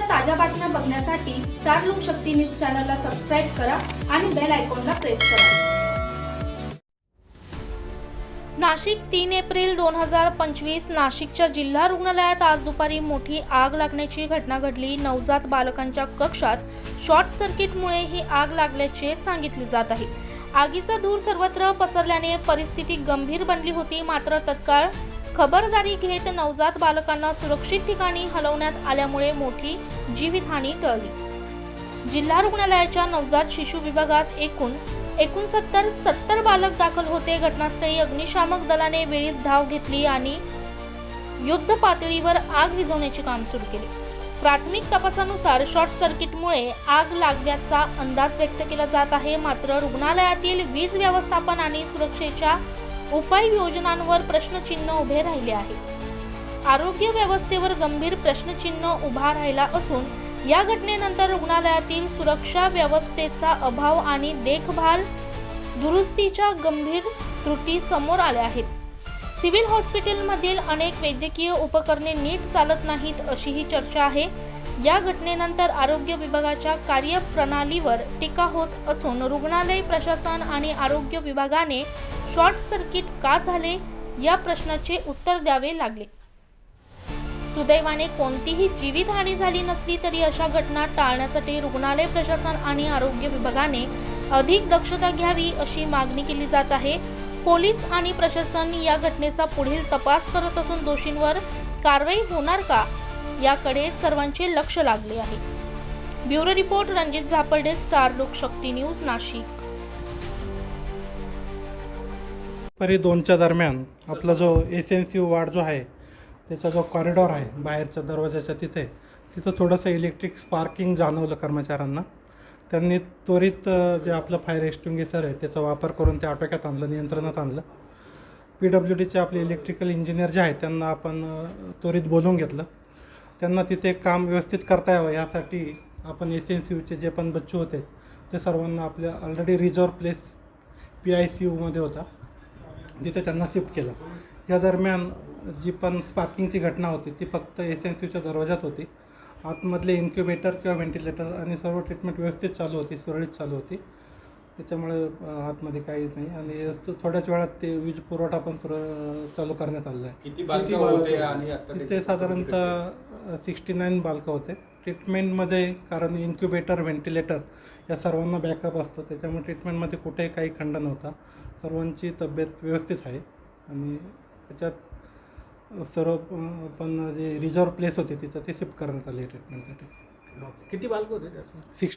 ताज्या बातम्या बघण्यासाठी स्टार लोकशक्ती न्यूज चॅनलला सबस्क्राईब करा आणि बेल आयकॉनला प्रेस करा. नाशिक तीन एप्रिल दोन हजार पंचवीस नाशिकच्या जिल्हा रुग्णालयात आज दुपारी मोठी आग लागण्याची घटना घडली. नवजात बालकांच्या कक्षात शॉर्ट सर्किटमुळे ही आग लागल्याचे सांगितले जात आहे. आगीचा धूर सर्वत्र पसरल्याने परिस्थिती गंभीर बनली होती. मात्र तत्काळ खबरदारी घेत नवजात बालकांना सुरक्षित ठिकाणी हलवण्यात आल्यामुळे मोठी जीवितहानी टळली. जिल्हा रुग्णालयाच्या नवजात शिशु विभागात एकूण एकोणसत्तर सत्तर बालक दाखल होते. घटनास्थळी अग्निशामक दलाने वेळीच धाव घेतली आणि युद्ध पातळीवर आग विझवण्याचे काम सुरू केले. प्राथमिक तपासानुसार शॉर्ट सर्किटमुळे आग लागल्याचा अंदाज व्यक्त केला जात आहे. मात्र रुग्णालयातील वीज व्यवस्थापन आणि सुरक्षेच्या उपाययोजनांवर प्रश्नचिन्ह उभे राहिले आहे. आरोग्य व्यवस्थेवर गंभीर प्रश्नचिन्ह उभा राहिला असून या घटनेनंतर रुग्णालयातील सुरक्षा व्यवस्थेचा अभाव आणि देखभाल दुरुस्तीच्या गंभीर त्रुटी समोर आल्या आहेत. सिव्हिल हॉस्पिटलमधील अनेक वैद्यकीय उपकरणे नीट चालत नाहीत अशीही चर्चा आहे. या घटनेनंतर आरोग्य विभागाच्या कार्यप्रणालीवर टीका होत असून रुग्णालय प्रशासन आणि आरोग्य विभागाने शॉर्ट सर्किट का झाले? या प्रश्नाचे उत्तर द्यावे लागले. सुदैवाने कोणतीही जीवितहानी झाली नसली तरी अशा घटना टाळण्यासाठी रुग्णालय प्रशासन आणि आरोग्य विभागाने अधिक दक्षता घ्यावी अशी मागणी केली जात आहे. पोलीस आणि प्रशासन या घटनेचा पुढील तपास करत असून दोषींवर कारवाई होणार का? याकडे सर्वांचे लक्ष लागले आहे. Bureau report Ranjit Zaparde star Lokshakti news Nashik. परी दोनच्या दरम्यान आपला जो S N C U ward जो आहे त्याचा जो कॉरिडॉर आहे बाहेरच्या दरवाजाच्या तिथे तिथं थोडंसं इलेक्ट्रिक स्पार्किंग जाणवलं कर्मचाऱ्यांना. त्यांनी त्वरित जे आपलं फायर एक्स्टिंग्विसर आहे त्याचा वापर करून ते आटोक्यात आणलं नियंत्रणात आणलं. पी डब्ल्यू डीचे आपले इलेक्ट्रिकल इंजिनियर जे आहेत त्यांना आपण त्वरित बोलवून घेतलं. त्यांना तिथे काम व्यवस्थित करता यावं यासाठी आपण एस एन सी यूचे जे पण बच्चू होते ते सर्वांना आपल्या already reserve place P I C यूमध्ये होता. जिथं त्यांना शिफ्ट केलं. या दरम्यान जी पण स्पार्किंगची घटना होती ती फक्त एस एन सीच्या दरवाजात होती. आतमधले इन्क्युबेटर किंवा व्हेंटिलेटर आणि सर्व ट्रीटमेंट व्यवस्थित चालू होती सुरळीत चालू होती. त्याच्यामुळे आतमध्ये काहीच नाही. आणि थोड्याच वेळात ते वीज पुरवठा पण चालू करण्यात आलेला आहे. तिथे साधारणतः सिक्स्टी नाईन बालकं होते. ट्रीटमेंटमध्ये कारण इन्क्युबेटर व्हेंटिलेटर या सर्वांना बॅकअप असतं. त्याच्यामुळे ट्रीटमेंटमध्ये कुठेही काही खंड नव्हता. सर्वांची तब्येत व्यवस्थित आहे. आणि त्याच्यात सर्व पण जे रिझर्व प्लेस होती तिथं ते शिफ्ट करण्यात आले ट्रीटमेंटसाठी. किती बालक होते त्यात सिक्स